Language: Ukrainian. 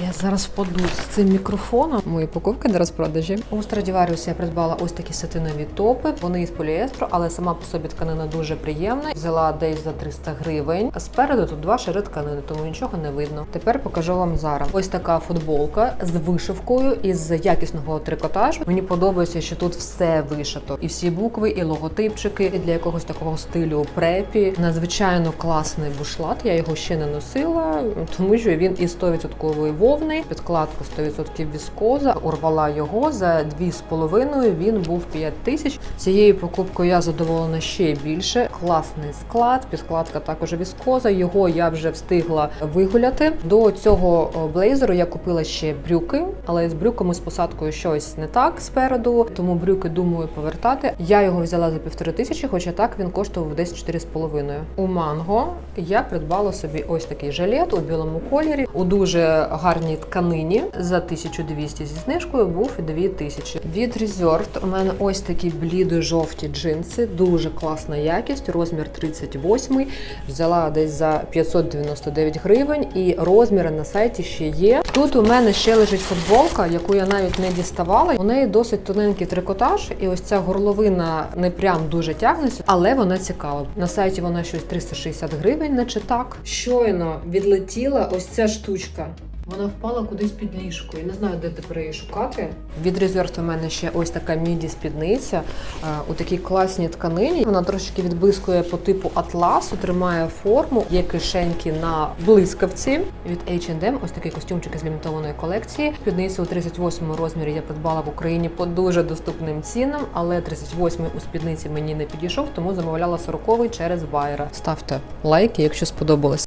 Я зараз впаду з цим мікрофоном. Мої покупки на розпродажі. У Stradivarius я придбала ось такі сатинові топи. Вони із поліестру, але сама по собі тканина дуже приємна. Взяла десь за 300 гривень. Спереду тут два шари тканини, тому нічого не видно. Тепер покажу вам зараз. Ось така футболка з вишивкою із якісного трикотажу. Мені подобається, що тут все вишито, і всі букви, і логотипчики, і для якогось такого стилю препі. Надзвичайно класний бушлат. Я його ще не носила, тому що він із 100% вовни, підкладка 100% віскоза. Урвала його за 2,5, Він був 5 тисяч. Цією покупкою я задоволена ще більше. Класний склад, підкладка також віскоза. Його я вже встигла вигуляти. До цього блейзеру я купила ще брюки, але з брюками з посадкою щось не так спереду, тому брюки думаю повертати. Я його взяла за півтори тисячі, хоча так він коштував десь 4,5. У манго я придбала собі ось такий жилет у білому кольорі у дуже гарній тканині за 1200 зі знижкою був 2000. Від Reserved у мене ось такі блідо-жовті джинси, дуже класна якість, розмір 38. Взяла десь за 599 гривень, і розміри на сайті ще є. Тут у мене ще лежить футболка, яку я навіть не діставала. У неї досить тоненький трикотаж, і ось ця горловина не прям дуже тягнеться, але вона цікава. На сайті вона щось 360 гривень, наче так. Щойно відлетіла ось ця штучка. Вона впала кудись під ліжко. Я не знаю, де тепер її шукати. Від Reserved у мене ще ось така міді спідниця е, у такій класній тканині. Вона трошки відблискує по типу атласу, тримає форму, є кишеньки на блискавці. Від H&M ось такий костюмчик із лімітованої колекції. Спідницю у 38 розмірі я придбала в Україні по дуже доступним цінам, але 38 у спідниці мені не підійшов, тому замовляла 40 через байера. Ставте лайки, якщо сподобалось.